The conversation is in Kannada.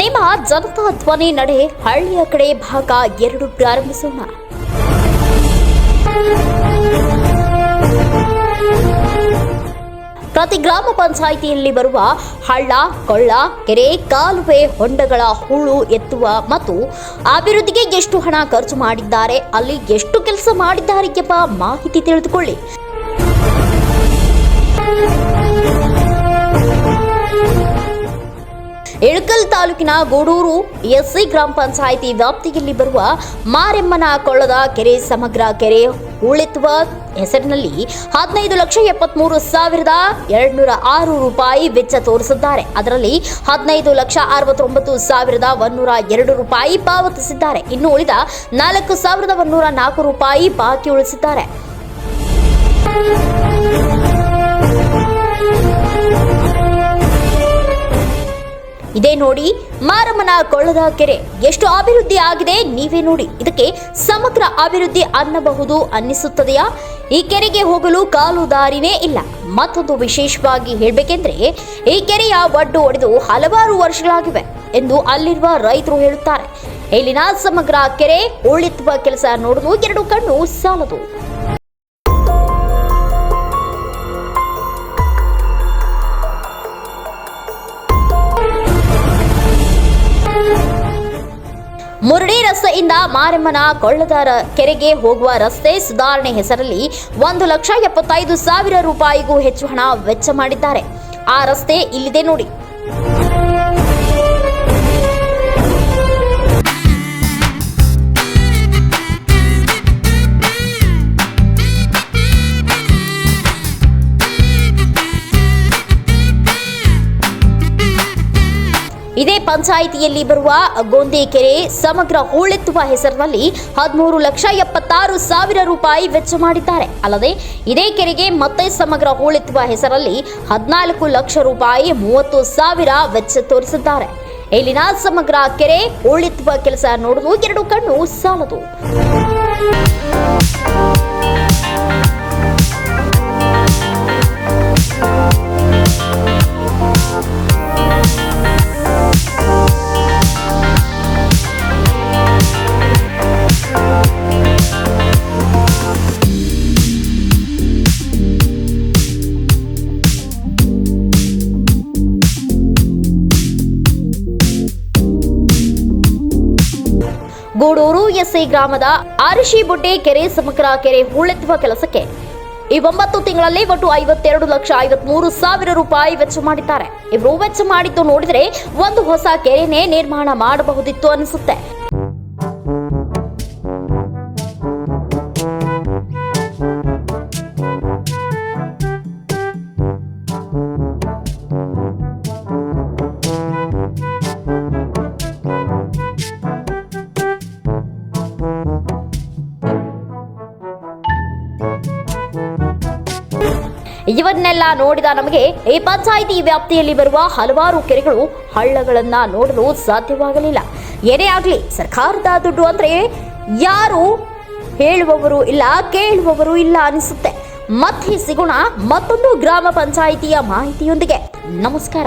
ನಿಮ್ಮ ಜನತಾ ಧ್ವನಿ ನಡೆ, ಹಳ್ಳಿಯ ಕಡೆ ಭಾಗ ಎರಡು ಪ್ರಾರಂಭಿಸೋಣ. ಪ್ರತಿ ಗ್ರಾಮ ಪಂಚಾಯಿತಿಯಲ್ಲಿ ಬರುವ ಹಳ್ಳ, ಕೊಳ್ಳ, ಕೆರೆ, ಕಾಲುವೆ, ಹೊಂಡಗಳ ಹೂಳು ಎತ್ತುವ ಮತ್ತು ಅಭಿವೃದ್ಧಿಗೆ ಎಷ್ಟು ಹಣ ಖರ್ಚು ಮಾಡಿದ್ದಾರೆ, ಅಲ್ಲಿ ಎಷ್ಟು ಕೆಲಸ ಮಾಡಿದ್ದಾರೆ ಎಂಬ ಮಾಹಿತಿ ತಿಳಿದುಕೊಳ್ಳಿ. ಇಳಕಲ್ ತಾಲೂಕಿನ ಗೂಡೂರು ಎಸ್ಸಿ ಗ್ರಾಮ ಪಂಚಾಯಿತಿ ವ್ಯಾಪ್ತಿಯಲ್ಲಿ ಬರುವ ಮಾರೆಮ್ಮನ ಕೊಳ್ಳದ ಕೆರೆ, ಸಮಗ್ರ ಕೆರೆ ಉಳಿತುವ ಹೆಸರಿನಲ್ಲಿ ಹದಿನೈದು ಲಕ್ಷ ಎಪ್ಪತ್ಮೂರು ಸಾವಿರದ ಎರಡ್ನೂರ ಆರು ರೂಪಾಯಿ ವೆಚ್ಚ ತೋರಿಸಿದ್ದಾರೆ. ಅದರಲ್ಲಿ ಹದಿನೈದು ಲಕ್ಷ ಅರವತ್ತೊಂಬತ್ತು ಸಾವಿರದ ಒನ್ನೂರ ಎರಡು ರೂಪಾಯಿ ಪಾವತಿಸಿದ್ದಾರೆ. ಇನ್ನು ಉಳಿದ ನಾಲ್ಕು ಸಾವಿರದ ಒನ್ನೂರ ನಾಲ್ಕು ರೂಪಾಯಿ ಬಾಕಿ ಉಳಿಸಿದ್ದಾರೆ. ಇದೇ ನೋಡಿ ಮಾರಮ್ಮನ ಕೊಳ್ಳದ ಕೆರೆ. ಎಷ್ಟು ಅಭಿವೃದ್ಧಿ ಆಗಿದೆ ನೀವೇ ನೋಡಿ. ಇದಕ್ಕೆ ಸಮಗ್ರ ಅಭಿವೃದ್ಧಿ ಅನ್ನಬಹುದು ಅನ್ನಿಸುತ್ತದೆಯಾ? ಈ ಕೆರೆಗೆ ಹೋಗಲು ಕಾಲು ದಾರಿನೇ ಇಲ್ಲ. ಮತ್ತೊಂದು ವಿಶೇಷವಾಗಿ ಹೇಳಬೇಕೆಂದ್ರೆ, ಈ ಕೆರೆಯ ಒಡ್ಡು ಒಡೆದು ಹಲವಾರು ವರ್ಷಗಳಾಗಿವೆ ಎಂದು ಅಲ್ಲಿರುವ ರೈತರು ಹೇಳುತ್ತಾರೆ. ಇಲ್ಲಿನ ಸಮಗ್ರ ಕೆರೆ ಉಳಿತುವ ಕೆಲಸ ನೋಡಲು ಎರಡು ಕಣ್ಣು ಸಾಲದು. ಮುರಡಿ ರಸ್ತೆಯಿಂದ ಮಾರಮ್ಮನ ಕೊಳ್ಳದಾರ ಕೆರೆಗೆ ಹೋಗುವ ರಸ್ತೆ ಸುಧಾರಣೆ ಹೆಸರಲ್ಲಿ ಒಂದು ಲಕ್ಷ ಎಪ್ಪತ್ತೈದು ಸಾವಿರ ರೂಪಾಯಿಗೂ ಹೆಚ್ಚು ಹಣ ವೆಚ್ಚ ಮಾಡಿದ್ದಾರೆ. ಆ ರಸ್ತೆ ಇಲ್ಲಿದೆ ನೋಡಿ. ಇದೇ ಪಂಚಾಯಿತಿಯಲ್ಲಿ ಬರುವ ಗೋಂದಿ ಕೆರೆ ಸಮಗ್ರ ಹೂಳೆತ್ತುವ ಹೆಸರಿನಲ್ಲಿ ಹದಿಮೂರು ಲಕ್ಷ ಎಪ್ಪತ್ತಾರು ಸಾವಿರ ರೂಪಾಯಿ ವೆಚ್ಚ ಮಾಡಿದ್ದಾರೆ. ಅಲ್ಲದೆ ಇದೇ ಕೆರೆಗೆ ಮತ್ತೆ ಸಮಗ್ರ ಹೂಳೆತ್ತುವ ಹೆಸರಲ್ಲಿ ಹದಿನಾಲ್ಕು ಲಕ್ಷ ರೂಪಾಯಿ ಮೂವತ್ತು ಸಾವಿರ ವೆಚ್ಚ ತೋರಿಸಿದ್ದಾರೆ. ಇಲ್ಲಿನ ಸಮಗ್ರ ಕೆರೆ ಹೂಳೆತ್ತುವ ಕೆಲಸ ನೋಡಲು ಎರಡು ಕಣ್ಣು ಸಾಲದು. ಗೂಡೂರು ಎಸ್ಐ ಗ್ರಾಮದ ಆರಿಶಿಬುಡ್ಡೆ ಕೆರೆ ಸಮಗ್ರ ಕೆರೆ ಹೂಳೆತ್ತುವ ಕೆಲಸಕ್ಕೆ ಈ ಒಂಬತ್ತು ತಿಂಗಳಲ್ಲಿ ಒಟ್ಟು ಐವತ್ತೆರಡು ಲಕ್ಷ ಐವತ್ಮೂರು ಸಾವಿರ ರೂಪಾಯಿ ವೆಚ್ಚ ಮಾಡಿದ್ದಾರೆ. ಇವರು ವೆಚ್ಚ ಮಾಡಿದ್ದು ನೋಡಿದ್ರೆ ಒಂದು ಹೊಸ ಕೆರೆನೇ ನಿರ್ಮಾಣ ಮಾಡಬಹುದಿತ್ತು ಅನಿಸುತ್ತೆ. ಇವನ್ನೆಲ್ಲ ನೋಡಿದ ನಮಗೆ ಈ ಪಂಚಾಯಿತಿ ವ್ಯಾಪ್ತಿಯಲ್ಲಿ ಬರುವ ಹಲವಾರು ಕೆರೆಗಳು ಹಳ್ಳಗಳನ್ನ ನೋಡಲು ಸಾಧ್ಯವಾಗಲಿಲ್ಲ. ಏನೇ ಆಗಲಿ, ಸರ್ಕಾರದ ದುಡ್ಡು ಅಂದ್ರೆ ಯಾರು ಹೇಳುವವರು ಇಲ್ಲ, ಕೇಳುವವರು ಇಲ್ಲ ಅನಿಸುತ್ತೆ. ಮತ್ತೆ ಸಿಗೋಣ ಮತ್ತೊಂದು ಗ್ರಾಮ ಪಂಚಾಯಿತಿಯ ಮಾಹಿತಿಯೊಂದಿಗೆ. ನಮಸ್ಕಾರ.